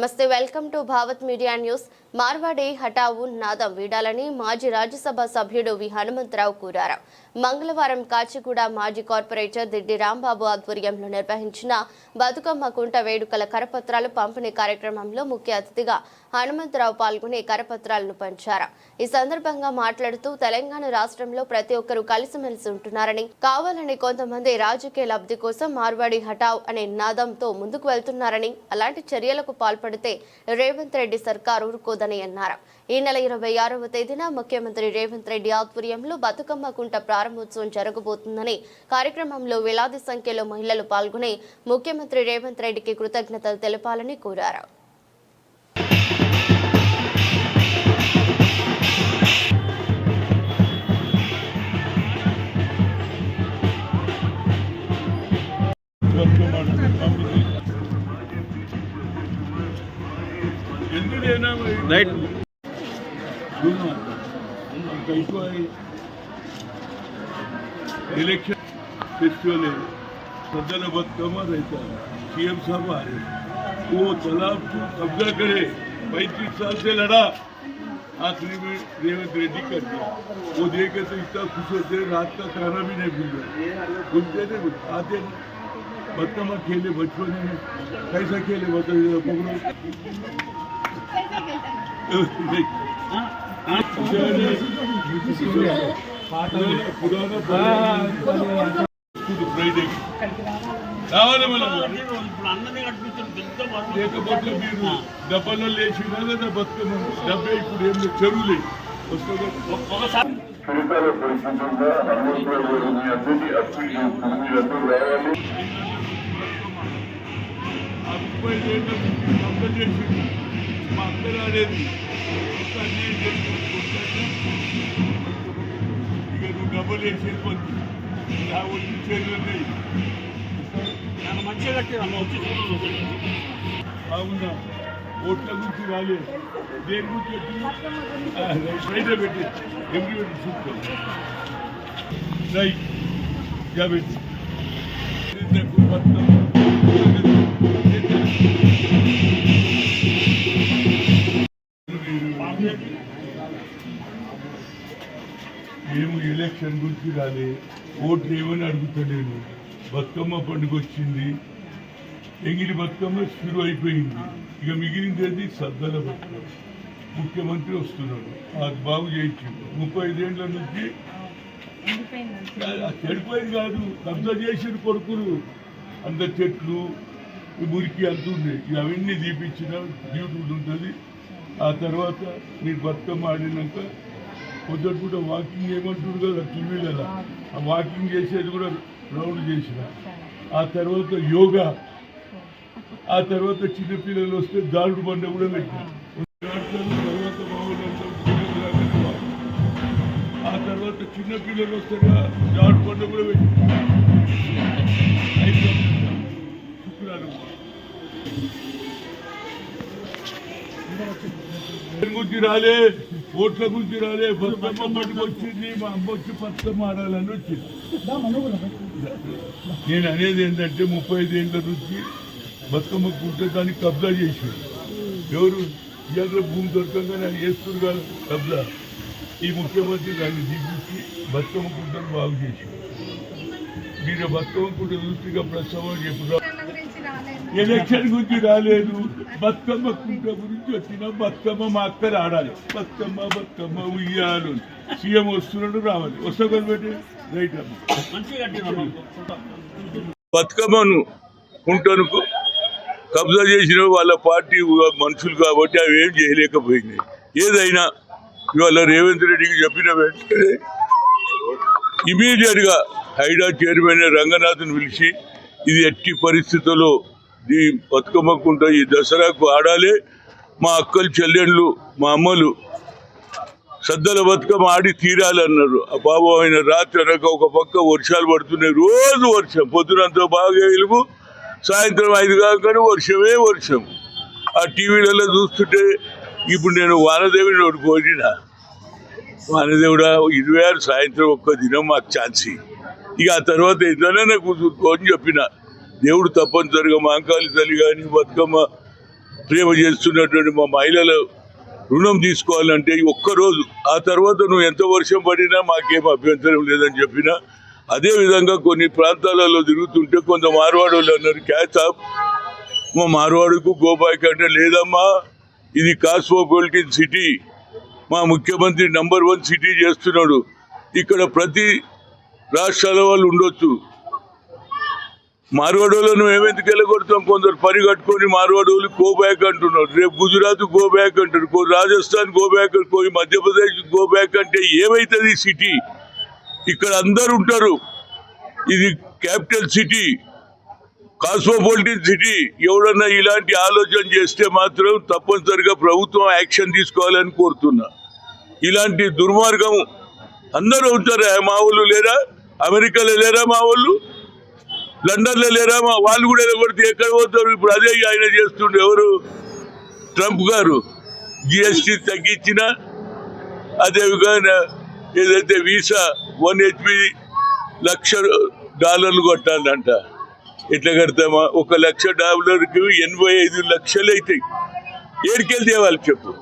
నమస్తే welcome to Bhavat media news. Marwadi హఠావు నాదం వీడాలని మాజీ రాజ్యసభ సభ్యుడు వి. హనుమంతరావు కోరారు. మంగళవారం కాచిగూడ మాజీ కార్పొరేటర్ దిడ్డి రాంబాబు ఆధ్వర్యంలో నిర్వహించిన బతుకమ్మ కుంట వేడుకల కరపత్రాలు పంపిణీ కార్యక్రమంలో ముఖ్య అతిథిగా హనుమంతరావు పాల్గొని కరపత్రాలను పంచారు. ఈ సందర్భంగా మాట్లాడుతూ తెలంగాణ రాష్ట్రంలో ప్రతి ఒక్కరూ కలిసిమెలిసి ఉంటున్నారని కావాలని కొంతమంది రాజకీయ లబ్ధి కోసం మార్వాడి హఠావ్ అనే నినాదంతో ముందుకు వెళ్తున్నారని అలాంటి చర్యలకు పాల్పడితే రేవంత్ రెడ్డి సర్కారు ఊరుకోదని అన్నారు. ఈ నెల ఇరవై ఆరవ తేదీన ముఖ్యమంత్రి రేవంత్ రెడ్డి ఆధ్వర్యంలో బతుకమ్మ కుంట ప్రారంభోత్సవం జరగబోతుందని కార్యక్రమంలో వేలాది సంఖ్యలో మహిళలు పాల్గొని ముఖ్యమంత్రి రేవంత్ రెడ్డికి కృతజ్ఞతలు తెలపాలని కోరారు. राइट इलेक्शन फेस्टिवल है। सदन बदकमा रहता है। सीएम साहब आ रहे वो तालाब को कब्जा करे। पैंतीस साल से लड़ा। आखिरी में रेवंत रेड्डी कर दिया। वो देख तो इतना खुश होते रात का खाना भी नहीं मिल रहा। घूमते थे आते नहीं बदकमा खेले, बचपन में। कैसा खेले बताइए पकड़ो ఫ్రైడే రావాలి లేకపోతే మీరు డబ్బాలో లేచి కదా బతుకమ్మ డబ్బే ఇప్పుడు ఏం లేదు చెరువులే వస్తుంది మీ అందరినీ అప్పీల్ చేస్తున్నాం మీరందరూ రావాలి ఆ ముప్పై ఏళ్ళ నుంచి దెబ్బ చేసింది మా అందరూ ఆడేది ఒక్క అన్యాయం చేసి కొట్టాక ఇక నువ్వు డబ్బులు వేసేది పోతుంది నా వచ్చి చేతులు ఉన్నాయి మంచిగా కట్టి అమ్మ వచ్చి బాగుందా ఓట్ల గురించి రాలే దేని గురించి పెట్టి ఆ, రైట్ రైటే పెట్టి ఎవ్రీ పెట్టి చూసుకో రైట్ యా మేము ఎలక్షన్ గురించి రాలే ఓట్లు ఏమని అడుగుతలేను. బతుకమ్మ పండుగ వచ్చింది. ఎంగిలి బతుకమ్మ షురు అయిపోయింది. ఇక మిగిలింది సద్దల బతుకమ్మ. ముఖ్యమంత్రి వస్తున్నాడు. అది బాగు చేయించింది ముప్పై ఐదేళ్ళ నుంచి చెడిపోయింది కాదు. కబ్జా చేసిన కొడుకులు. అంత చెట్లు మురికి అంత ఉంది ఇక అవన్నీ తీపించిన డ్యూటీ ఉంటుంది. ఆ తర్వాత మీరు బతుకమ్మ ఆడినాక పొద్దుట వాకింగ్ ఏమంటారు కదా టీవీలలో ఆ వాకింగ్ చేసేది కూడా రౌండ్ చేసిన. ఆ తర్వాత యోగా. ఆ తర్వాత చిన్నపిల్లలు వస్తే దారుడు బండ కూడా పెట్టిన. తర్వాత ఆ తర్వాత చిన్నపిల్లలు వస్తే దారుడు బండ కూడా పెట్టిన. శుక్రాలు గురించి రాలే ఓట్ల గురించి రాలే బతుకమ్మ మటుకు వచ్చింది మా అమ్మ వచ్చి బతుకమ్మ ఆడాలని వచ్చింది. నేను అనేది ఏంటంటే ముప్పై ఐదేళ్ళ నుంచి బతుకమ్మ కుంటే దాన్ని కబ్జా చేసి ఎవరు ఇవాళ భూమి దొరకంగానే వేస్తున్నారు చేస్తున్నారు కదా కబ్జా. ఈ ముఖ్యమంత్రి దాన్ని దిగించి బతుకమ్మ కుంటను బాగు చేసి మీరు బతుకమ్మ కుంట దృష్టిగా ప్రసవం చెప్పు ఎలక్షన్ గురించి రాలేదు బతుకమ్మ కుంట గురించి వచ్చిన బతుకమ్మ మా అక్క రాడాలి బతుకమ్మ బతుకమ్మ ఉయ్యాలు సీఎం వస్తున్నాడు రావాలి వస్తా పెట్టి రైట్ అమ్మ బతుకమ్మను కుంటను కబ్జా చేసిన వాళ్ళ పార్టీ మనుషులు కాబట్టి అవి ఏం చేయలేకపోయింది ఏదైనా ఇవాళ రేవంత్ రెడ్డికి చెప్పిన వెంటనే ఇమీడియట్గా హైడా చైర్మన్ రంగనాథ్ని పిలిచి ఇది ఎట్టి పరిస్థితుల్లో ఈ బతుకమ్మకుంటా ఈ దసరాకు ఆడాలి. మా అక్కలు చెల్లెళ్ళు మా అమ్మలు సద్దల బతుకమ్మ ఆడి తీరాలన్నారు. ఆ బాబు ఆయన రాత్రి అనక ఒక పక్క వర్షాలు పడుతున్నాయి. రోజు వర్షం. పొద్దునంతా బాగా వెలుగు. సాయంత్రం ఐదు కాగానే వర్షమే వర్షం. ఆ టీవీలలో చూస్తుంటే ఇప్పుడు నేను వానదేవిని ఒకటి కోరిన. వానదేవుడా ఇరవై ఆరు సాయంత్రం ఒక్క దినం మాకు ఛాన్సీ. ఇక ఆ తర్వాత ఏదైనా నాకు అని చెప్పిన. దేవుడు తప్పనిసరిగా మా అంకాలి తల్లి కానీ బతుకమ్మ ప్రేమ చేస్తున్నటువంటి మా మహిళల రుణం తీసుకోవాలంటే ఒక్కరోజు ఆ తర్వాత నువ్వు ఎంత వర్షం పడినా మాకేం అభ్యంతరం లేదని చెప్పినా అదేవిధంగా కొన్ని ప్రాంతాలలో తిరుగుతుంటే కొంత మార్వాడు వాళ్ళు అన్నారు క్యాచ్ ఆఫ్ మా మార్వాడుకు గోబాయ్కి అంటే లేదమ్మా ఇది కాస్మోపాలిటన్ సిటీ మా ముఖ్యమంత్రి నంబర్ వన్ సిటీ చేస్తున్నాడు ఇక్కడ ప్రతి రాష్ట్రాల వాళ్ళు ఉండొచ్చు మార్వాడోళ్ళను మేమెందుకు వెళ్ళగొడతాం కొందరు పని కట్టుకొని గోబ్యాక్ గో బ్యాక్ అంటున్నారు. రేపు గుజరాత్ గో బ్యాక్ అంటారు. కో రాజస్థాన్ గో బ్యాక్ కొన్ని మధ్యప్రదేశ్ గో బ్యాక్ అంటే ఏమైతుంది సిటీ? ఇక్కడ అందరు ఉంటారు. ఇది క్యాపిటల్ సిటీ. Cosmopolitan city. ఎవడన్నా ఇలాంటి ఆలోచన చేస్తే మాత్రం తప్పనిసరిగా ప్రభుత్వం యాక్షన్ తీసుకోవాలని కోరుతున్నా. ఇలాంటి దుర్మార్గం అందరూ ఉంటారు? మా వాళ్ళు లేరా? అమెరికాలో లేరా మా వాళ్ళు? లండన్లో లేరామా? వాళ్ళు కూడా కొడితే ఎక్కడ పోతారు? ఇప్పుడు అదే ఆయన చేస్తుండే ఎవరు? ట్రంప్ గారు. జిఎస్టీ తగ్గించిన అదేవిధంగా ఏదైతే వీసా వన్ హెచ్పి లక్ష డాలర్లు కొట్టాలంట. ఎట్లా కడతామా? ఒక లక్ష డాలర్కి ఎనభై ఐదు లక్షలు అవుతాయి ఏడికెళ్ళి తేవాలి చెప్పు.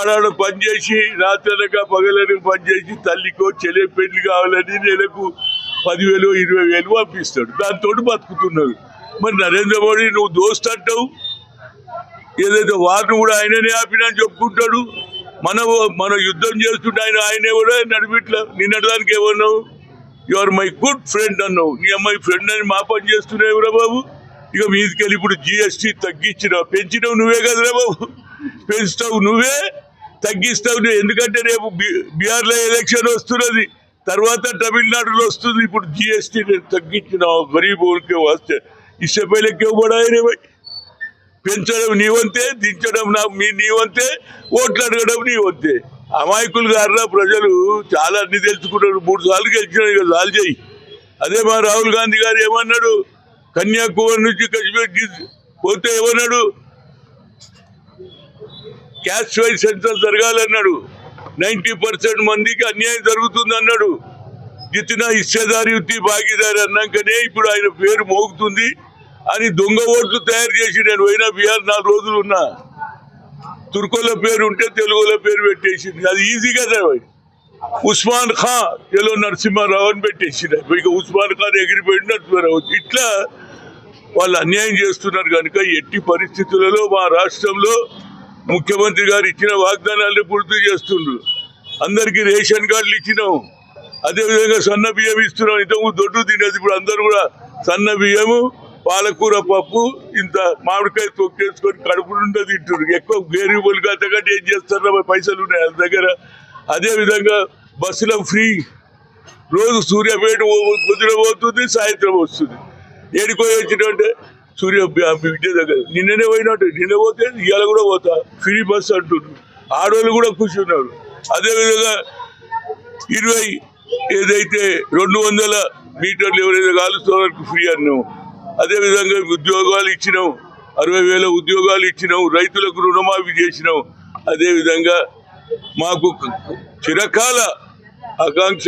ఆడ పనిచేసి రాత్రనక పగలనక పనిచేసి తల్లికో చెల్లె పెళ్ళి కావాలని నెలకు పదివేలు ఇరవై వేలు పంపిస్తాడు. దాంతో బతుకుతున్నారు మరి నరేంద్ర మోడీ నువ్వు దోస్తు అంటావు? ఏదైతే వారిని కూడా ఆయననే ఆపినని చెప్పుకుంటాడు. మన మన యుద్ధం చేస్తుంటే ఆయన ఆయనే కూడా నడిపిట్లా. నిన్నటిదానికి ఏమన్నావు you are my good friend అన్నావు. నీ అమ్మాయి ఫ్రెండ్ అని మా పని చేస్తున్నావు రా బాబు. ఇక మీదికెళ్ళి ఇప్పుడు జిఎస్టీ తగ్గించినావు పెంచినావు నువ్వే కదరా బాబు. పెంచుతావు నువ్వే తగ్గిస్తావు నువ్వు. ఎందుకంటే రేపు బి- బీఆర్లో ఎలక్షన్ వస్తున్నది. తర్వాత తమిళనాడులో వస్తుంది. ఇప్పుడు జిఎస్టీ తగ్గించినావు గరీబ్ ఊరికే వస్తే ఇస్తే పైలే పెంచడం నీవంతే దించడం నా మీ నీవంతే ఓట్లు అడగడం నీవంతే అమాయకులు గారులా ప్రజలు చాలా అన్ని తెలుసుకున్నారు మూడు సార్లు గెలిచినారు ఇక చాలు చేయి. అదే మా రాహుల్ గాంధీ గారు ఏమన్నాడు? కన్యాకుమారి నుంచి కశ్మీర్ పోతే ఏమన్నాడు? క్యాస్ట్ వైజ్ సెంటర్ జరగాలన్నాడు. నైంటీ పర్సెంట్ మందికి అన్యాయం జరుగుతుంది అన్నాడు జితిన హిస్సేదారి ఉత్తి భాగీదారి అన్నాకనే ఇప్పుడు ఆయన పేరు మోగుతుంది అని దొంగ ఓట్లు తయారు చేసి నేను పోయినా బీహార్ నాలుగు రోజులు ఉన్నా. తుర్కోల పేరు ఉంటే తెలుగుల పేరు పెట్టేసింది. అది ఈజీ కదా ఉస్మాన్ ఖాన్ తెలుగు నరసింహారావు అని పెట్టేసింది. ఇక ఉస్మాన్ ఖాన్ ఎగిరిపోయింది నరసింహారావు. ఇట్లా వాళ్ళు అన్యాయం చేస్తున్నారు కనుక ఎట్టి పరిస్థితులలో మా రాష్ట్రంలో ముఖ్యమంత్రి గారు ఇచ్చిన వాగ్దానాలను పూర్తి చేస్తుండ్రు. అందరికీ రేషన్ కార్డులు ఇచ్చినాం. అదేవిధంగా సన్న బియ్యం ఇస్తున్నాం. ఇంతకుముందు దొడ్డు తినేది ఇప్పుడు అందరూ కూడా సన్న బియ్యము పాలకూర పప్పు ఇంత మామిడికాయ తొక్కేసుకొని కడుపు నుండి తింటున్నారు ఎక్కువ గేరిబుల్ అంతకంటే ఏం చేస్తారో పైసలు ఉన్నాయి వాళ్ళ దగ్గర. అదేవిధంగా బస్సులో ఫ్రీ. రోజు సూర్యాపేట పొద్దున పోతుంది సాయంత్రం వస్తుంది. ఏడుకో అంటే సూర్య విద్య దగ్గర. నిన్ననే పోయినట్టు నిన్న పోతే ఇవాళ కూడా పోతా. ఫ్రీ బస్ అంటున్నారు ఆడవాళ్ళు కూడా ఖుషి ఉన్నారు అదేవిధంగా ఇరవై ఏదైతే రెండు వందల మీటర్లు ఎవరైతే కాలుస్తున్న ఫ్రీ అన్నాం. అదేవిధంగా ఉద్యోగాలు ఇచ్చినాం. అరవై వేల ఉద్యోగాలు ఇచ్చినాం. రైతులకు రుణమాఫీ చేసినాం. అదేవిధంగా మాకు చిరకాల ఆకాంక్ష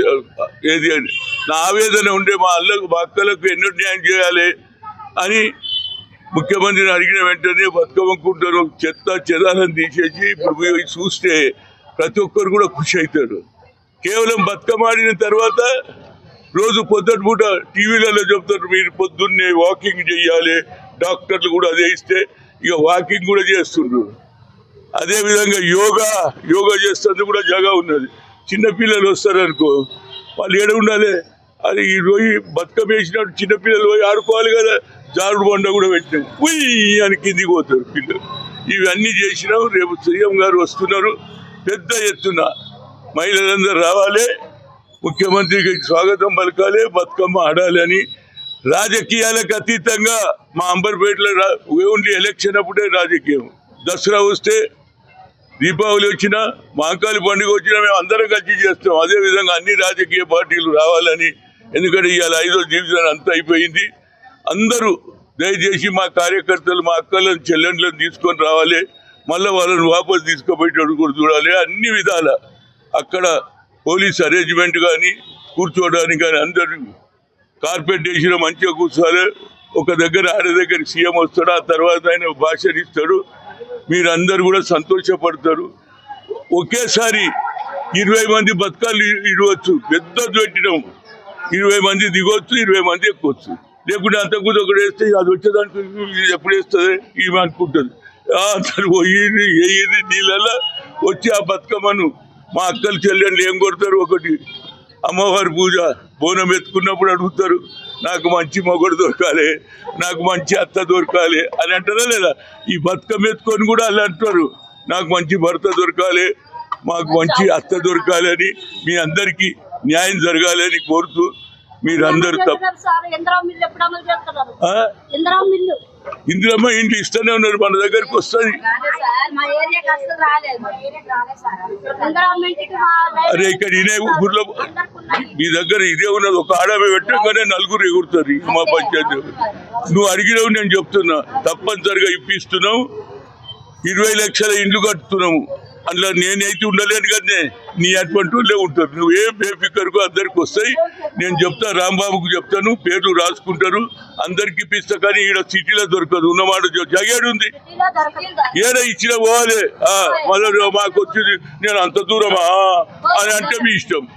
ఏది అని నా ఆవేదన ఉండే మా అల్లకు మా అక్కలకు ఎన్నో న్యాయం చేయాలి అని ముఖ్యమంత్రిని అడిగిన వెంటనే బతుకమ్మకుంటారు. చెత్త చెదాలను తీసేసి ఇప్పుడు చూస్తే ప్రతి ఒక్కరు కూడా ఖుషి అవుతారు. కేవలం బతుకమ్మ ఆడిన తర్వాత రోజు పొద్దుట పూట టీవీలలో చెప్తారు మీరు పొద్దున్నే వాకింగ్ చేయాలి డాక్టర్లు కూడా అదే ఇస్తే ఇక వాకింగ్ కూడా చేస్తుండ్రు. అదేవిధంగా యోగా యోగా చేస్తుంది కూడా జగా ఉన్నది. చిన్నపిల్లలు వస్తారు అనుకో వాళ్ళు ఏడ ఉండాలి అది ఈ రోజు బతుకమ్మ వేసినట్టు చిన్నపిల్లలు పోయి ఆడుకోవాలి కదా. జారుడు బండ కూడా పెట్టినాం ఉయ్ అని కిందికి పోతారు పిల్లలు. ఇవన్నీ చేసినాం. రేపు సీఎం గారు వస్తున్నారు. పెద్ద ఎత్తున మహిళలందరూ రావాలి. ముఖ్యమంత్రికి స్వాగతం పలకాలి బతుకమ్మ ఆడాలి అని రాజకీయాలకు అతీతంగా మా అంబర్పేటలో ఉండి ఓన్లీ ఎలక్షన్ అప్పుడే రాజకీయం. దసరా వస్తే దీపావళి వచ్చినా మహంకాళి పండుగ వచ్చినా మేము అందరం కలిసి చేస్తాం. అదే విధంగా అన్ని రాజకీయ పార్టీలు రావాలని ఎందుకంటే ఇవాళ ఐదో డివిజన్ అంతా అయిపోయింది. అందరూ దయచేసి మా కార్యకర్తలు మా అక్కలను చెల్లెండ్లను తీసుకొని రావాలి. మళ్ళీ వాళ్ళని వాపసు తీసుకుపోయేటట్టు కూడా చూడాలి. అన్ని విధాల అక్కడ పోలీస్ అరేంజ్మెంట్ కానీ కూర్చోవడానికి కానీ అందరూ కార్పెట్ వేసిన మంచిగా కూర్చోవాలి. ఒక దగ్గర ఆడ దగ్గర సీఎం వస్తాడు ఆ తర్వాత ఆయన భాషణ ఇస్తాడు. మీరందరూ కూడా సంతోషపడతారు. ఒకేసారి ఇరవై మంది బతకాలు ఇవ్వచ్చు. ఇడవచ్చు పెద్ద పెట్టడం ఇరవై మంది దిగొచ్చు ఇరవై మంది ఎక్కొచ్చు. లేకుంటే అంతకుముందు ఒకటి వేస్తే అది వచ్చేదానికి ఎప్పుడు వేస్తుంది? ఈమె అనుకుంటుంది అతను పోయింది వేయింది నీళ్ళల్లో వచ్చి ఆ బతుకమ్మను మా అక్కలు చెల్లెళ్ళు ఏం కొడతారు ఒకటి? అమ్మవారి పూజ. బోనం ఎత్తుకున్నప్పుడు అడుగుతారు నాకు మంచి మొగుడు దొరకాలి నాకు మంచి అత్త దొరకాలి అని అంటారా లేదా? ఈ బతుకమ్మ ఎత్తుకొని కూడా అలా అంటారు నాకు మంచి భర్త దొరకాలి మాకు మంచి అత్త దొరకాలి అని మీ అందరికీ న్యాయం జరగాలి అని కోరుతూ మీరందరూ ఇందిరమ్మ ఇంటి ఇస్తూనే ఉన్నారు మన దగ్గరికి వస్తుంది అరే ఇక్కడ ఇదే ఊర్లో. మీ దగ్గర ఇదే ఉన్నది ఒక ఆడమే పెట్టగానే నలుగురు ఎగురుతుంది మా పంచాయతీ. నువ్వు అడిగినావు నేను చెప్తున్నా. తప్పనిసరిగా ఇప్పిస్తున్నావు. ఇరవై లక్షల ఇండ్లు కట్టుతున్నాము. అందులో నేనైతే ఉండలేను కదనే. నీ అటువంటి వాళ్ళే ఉంటారు. నువ్వు ఏ బేఫికర్కు అందరికి వస్తాయి. నేను చెప్తా రాంబాబుకు చెప్తాను పేర్లు రాసుకుంటారు. అందరికి ఇప్పిస్తా కానీ ఈడ సిటీలో దొరకదు. ఉన్నమాట జగేడు ఉంది. ఏడ ఇచ్చిన పోవాలి. ఆ, మళ్ళీ మాకు వచ్చింది నేను అంత దూరమా? అని అంటే మీ ఇష్టం.